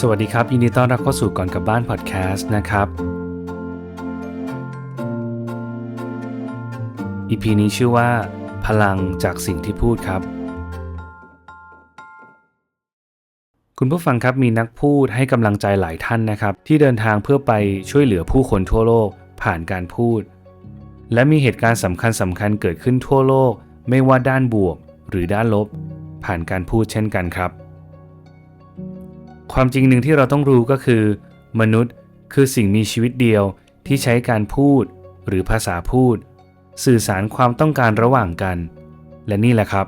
สวัสดีครับ ยินดีต้อนรับเข้าสู่ก่อนกลับบ้านพอดแคสต์นะครับ EP นี้ชื่อว่า พลังจากสิ่งที่พูดครับ คุณผู้ฟังครับมีนักพูดให้กำลังใจหลายท่านนะครับ ที่เดินทางเพื่อไปช่วยเหลือผู้คนทั่วโลกผ่านการพูด และมีเหตุการณ์สำคัญสำคัญเกิดขึ้นทั่วโลก ไม่ว่าด้านบวกหรือด้านลบ ผ่านการพูดเช่นกันครับ ความจริงหนึ่งที่เราต้องรู้ก็คือ มนุษย์คือสิ่งมีชีวิตเดียวที่ใช้การพูด หรือภาษาพูด สื่อสารความต้องการระหว่างกัน และนี่แหละครับ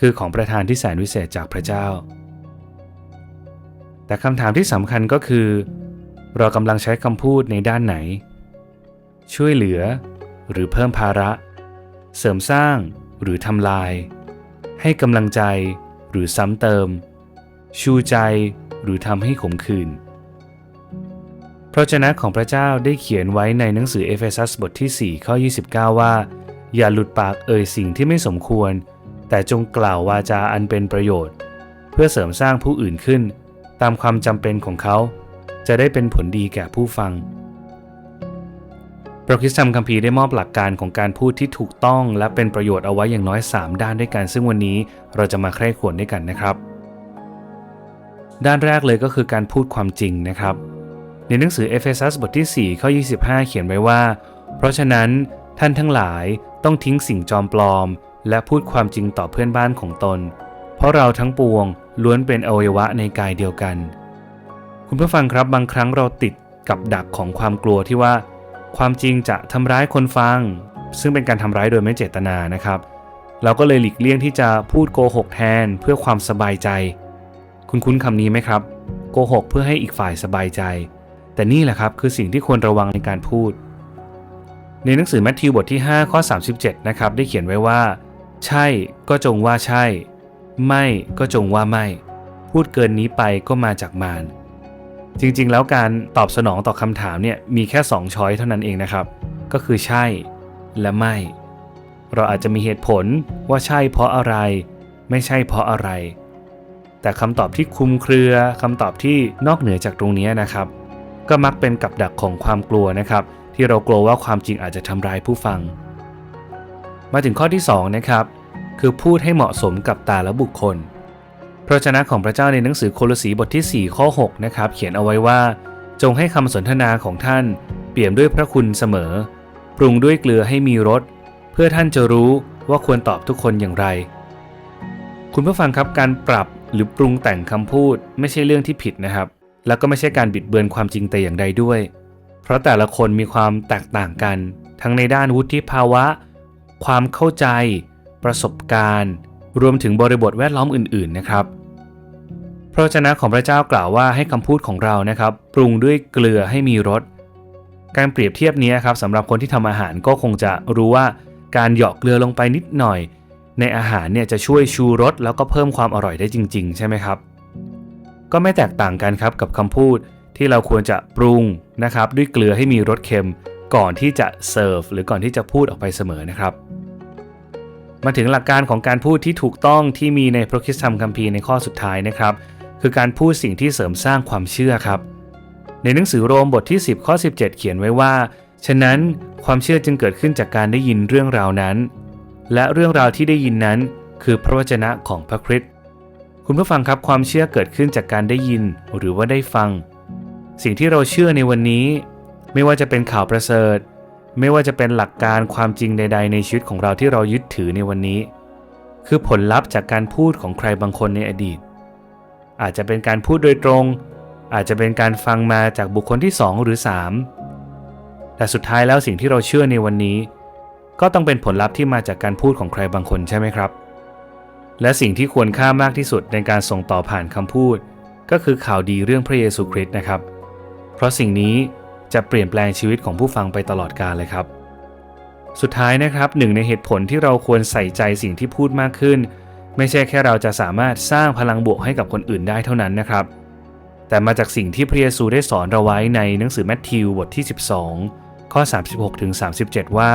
คือของประธานที่แสนวิเศษจากพระเจ้า แต่คำถามที่สำคัญก็คือ เรากำลังใช้คำพูดในด้านไหน ช่วยเหลือ หรือเพิ่มภาระ เสริมสร้างหรือทำลาย ให้กำลังใจ หรือซ้ำเติม ชูใจ หรือทำให้ขมขื่นพระเจ้าของพระเจ้าได้เขียนไว้ในหนังสือเอเฟซัสบทที่ 4 ข้อ 29 ว่า อย่าหลุดปากเอ่ยสิ่งที่ไม่สมควร แต่จงกล่าววาจาอันเป็นประโยชน์ เพื่อเสริมสร้างผู้อื่นขึ้น ตามความจำเป็นของเขา จะได้เป็นผลดีแก่ผู้ฟังพระคริสตธรรมคัมภีร์ได้มอบหลักการของการพูดที่ถูกต้อง และเป็นประโยชน์เอาไว้อย่างน้อย 3 ด้านด้วยกัน ซึ่งวันนี้เราจะมาใคร่ควรด้วยกันนะครับ ด้านแรกเลยก็คือการพูดความจริงนะครับ ในหนังสือเอเฟซัสบทที่ 4 ข้อ 25 เขียนไว้ว่า เพราะฉะนั้นท่านทั้งหลายต้องทิ้งสิ่งจอมปลอม และพูดความจริงต่อเพื่อนบ้านของตน เพราะเราทั้งปวงล้วนเป็นอวัยวะในกายเดียวกัน คุณผู้ฟังครับบางครั้งเราติดกับดักของความกลัวที่ว่า ความจริงจะทำร้ายคนฟัง ซึ่งเป็นการทำร้ายโดยไม่เจตนานะครับ เราก็เลยหลีกเลี่ยงที่จะพูดโกหกแทนเพื่อความสบายใจ คุณคุ้นคำนี้ไหมครับ โกหกเพื่อให้อีกฝ่ายสบายใจ แต่นี่แหละครับคือสิ่งที่ควรระวังในการพูด ในหนังสือแมทธิวบทที่ 5 ข้อ 37 นะครับ ได้เขียนไว้ว่า ใช่ก็จงว่าใช่ ไม่ก็จงว่าไม่ พูดเกินนี้ไปก็มาจากมารจริงๆ แล้วการตอบสนองต่อคำถามเนี่ยมีแค่ 2 ช้อยเท่านั้นเองนะครับ ก็คือใช่และไม่ เราอาจจะมีเหตุผลว่าใช่เพราะอะไร ไม่ใช่เพราะอะไร แต่คำตอบที่คุมเครือคำตอบที่นอกเหนือจากตรงนี้นะครับ ก็มักเป็นกับดักของความกลัวนะครับ ที่เรากลัวว่าความจริงอาจจะทำร้ายผู้ฟัง มาถึงข้อที่2นะครับคือพูดให้เหมาะสมกับแต่ละบุคคล พระเจ้าของพระเจ้าในหนังสือโคลสีบทที่ 4 ข้อ6นะครับเขียนเอาไว้ว่า จงให้คำสนทนาของท่าน เปี่ยมด้วยพระคุณเสมอ ปรุงด้วยเกลือให้มีรสเพื่อท่านจะรู้ว่าควรตอบทุกคนอย่างไร คุณผู้ฟังครับการปรับ หรือปรุงแต่งคำพูดไม่ใช่เรื่องที่ผิดนะครับ แล้วก็ไม่ใช่การบิดเบือนความจริงแต่อย่างใดด้วย เพราะแต่ละคนมีความแตกต่างกัน ทั้งในด้านวุฒิภาวะ ความเข้าใจ ประสบการณ์ รวมถึงบริบทแวดล้อมอื่น ๆ นะครับพระวจนะของพระเจ้ากล่าวว่าให้คำพูดของเรานะครับ ปรุงด้วยเกลือให้มีรสการเปรียบเทียบนี้ครับสำหรับคนที่ทำอาหารก็คงจะรู้ว่าการหยอกเกลือลงไปนิดหน่อย ในอาหารเนี่ยจะช่วยชูรสแล้วก็เพิ่มความอร่อยได้จริง ๆ ใช่ไหมครับ ก็ไม่แตกต่างกันครับกับคำพูดที่เราควรจะปรุงนะครับด้วยเกลือให้มีรสเค็มก่อนที่จะเสิร์ฟหรือก่อนที่จะพูดออกไปเสมอนะครับ มาถึงหลักการของการพูดที่ถูกต้องที่มีในพระคิสธรรมคัมภีร์ในข้อสุดท้ายนะครับ คือการพูดสิ่งที่เสริมสร้างความเชื่อครับ ในหนังสือโรมบทที่ 10 ข้อ 17 เขียนไว้ว่า ฉะนั้นความเชื่อจึงเกิดขึ้นจากการได้ยินเรื่องราวนั้น และเรื่องราวที่ได้ยินนั้น คือพระวจนะของพระคริสต์คุณผู้ฟังครับความเชื่อเกิดขึ้นจากการได้ยินหรือว่าได้ฟัง สิ่งที่เราเชื่อในวันนี้ ไม่ว่าจะเป็นข่าวประเสริฐ ไม่ว่าจะเป็นหลักการความจริงใด ๆ ในชีวิตของเราที่เรายึดถือในวันนี้ คือผลลัพธ์จากการพูดของใครบางคนในอดีต อาจจะเป็นการพูดโดยตรง อาจจะเป็นการฟังมาจากบุคคลที่ 2 หรือ 3 แต่สุดท้ายแล้วสิ่งที่เราเชื่อในวันนี้ ก็ต้องเป็นผลลัพธ์ที่มาจากการพูดของใครบางคนใช่ไหมครับ และสิ่งที่ควรค่ามากที่สุดในการส่งต่อผ่านคำพูด ก็คือข่าวดีเรื่องพระเยซูคริสต์นะครับ เพราะสิ่งนี้จะเปลี่ยนแปลงชีวิตของผู้ฟังไปตลอดกาลเลยครับ สุดท้ายนะครับหนึ่งในเหตุผลที่เราควรใส่ใจสิ่งที่พูดมากขึ้น ไม่ใช่แค่เราจะสามารถสร้างพลังบวกให้กับคนอื่นได้เท่านั้นนะครับ แต่มาจากสิ่งที่พระเยซูได้สอนเราไว้ในหนังสือแมทธิวบทที่ 12 ข้อ 36ถึง37 ว่า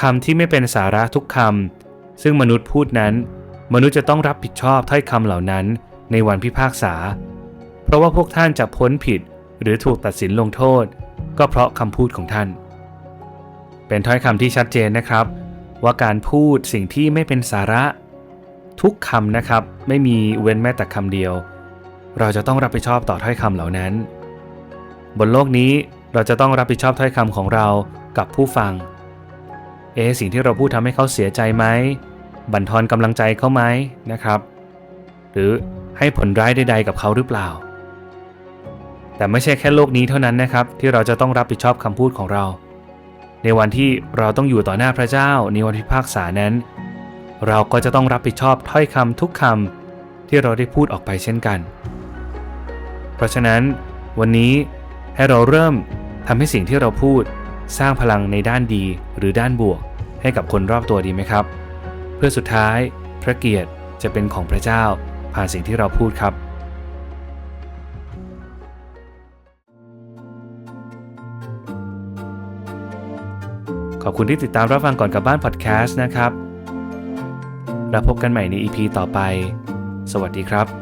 คำที่ไม่เป็นสาระทุกคำซึ่งมนุษย์พูดนั้น มนุษย์จะต้องรับผิดชอบถ้อยคำเหล่านั้นในวันพิพากษา เพราะว่าพวกท่านจะพ้นผิดหรือถูกตัดสินลงโทษ ก็เพราะคำพูดของท่าน เป็นถ้อยคำที่ชัดเจนนะครับ ว่าการพูดสิ่งที่ไม่เป็นสาระ ทุกคำนะครับไม่มีเว้นแม้แต่คำเดียว เราจะต้องรับผิดชอบต่อถ้อยคำเหล่านั้น บนโลกนี้เราจะต้องรับผิดชอบถ้อยคำของเรากับผู้ฟัง เอะสิ่งที่เราพูดทำให้เขาเสียใจไหมบั่นทอนกำลังใจเขาไหมนะครับ หรือให้ผลร้ายใด ๆ กับเขาหรือเปล่า แต่ไม่ใช่แค่โลกนี้เท่านั้นนะครับ ที่เราจะต้องรับผิดชอบคำพูดของเรา ในวันที่เราต้องอยู่ต่อหน้าพระเจ้าในวันพิพากษานั้น เราก็จะต้องรับผิดชอบถ้อยคำทุกคำที่เราได้พูดออกไปเช่นกัน เพราะฉะนั้น วันนี้ให้เราเริ่มทำให้สิ่งที่เราพูด สร้างพลังในด้านดีหรือด้านบวก ให้กับคนรอบตัวดีไหมครับ เพื่อสุดท้าย พระเกียรติจะเป็นของพระเจ้า ผ่านสิ่งที่เราพูดครับ ขอบคุณที่ติดตามรับฟังก่อนกลับบ้านพอดแคสต์นะครับ แล้วพบกันใหม่ใน EP ต่อไป สวัสดีครับ